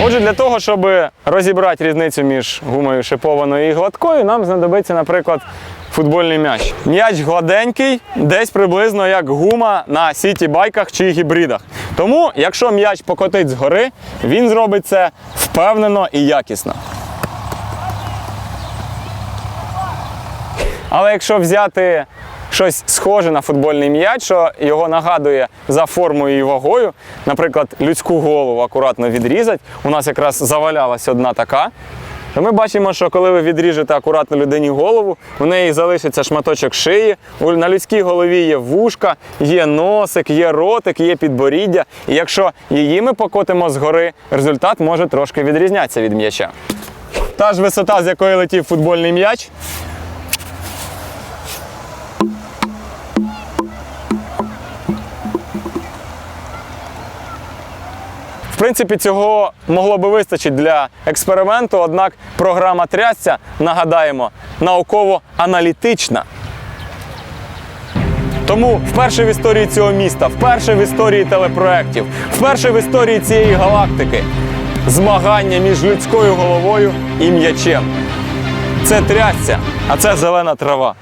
Отже, для того, щоб розібрати різницю між гумою шипованою і гладкою, нам знадобиться, наприклад, футбольний м'яч. М'яч гладенький, десь приблизно як гума на сіті-байках чи гібридах. Тому, якщо м'яч покотить згори, він зробить це впевнено і якісно. Але якщо взяти щось схоже на футбольний м'яч, що його нагадує за формою і вагою, наприклад, людську голову акуратно відрізати, у нас якраз завалялась одна така. То ми бачимо, що коли ви відріжете акуратно людині голову, у неї залишиться шматочок шиї. На людській голові є вушка, є носик, є ротик, є підборіддя. І якщо її ми покотимо згори, результат може трошки відрізнятися від м'яча. Та ж висота, з якої летів футбольний м'яч, В принципі, цього могло би вистачити для експерименту, однак програма трясця, нагадаємо, науково-аналітична. Тому вперше в історії цього міста, вперше в історії телепроєктів, вперше в історії цієї галактики змагання між людською головою і м'ячем. Це трясця, а це зелена трава.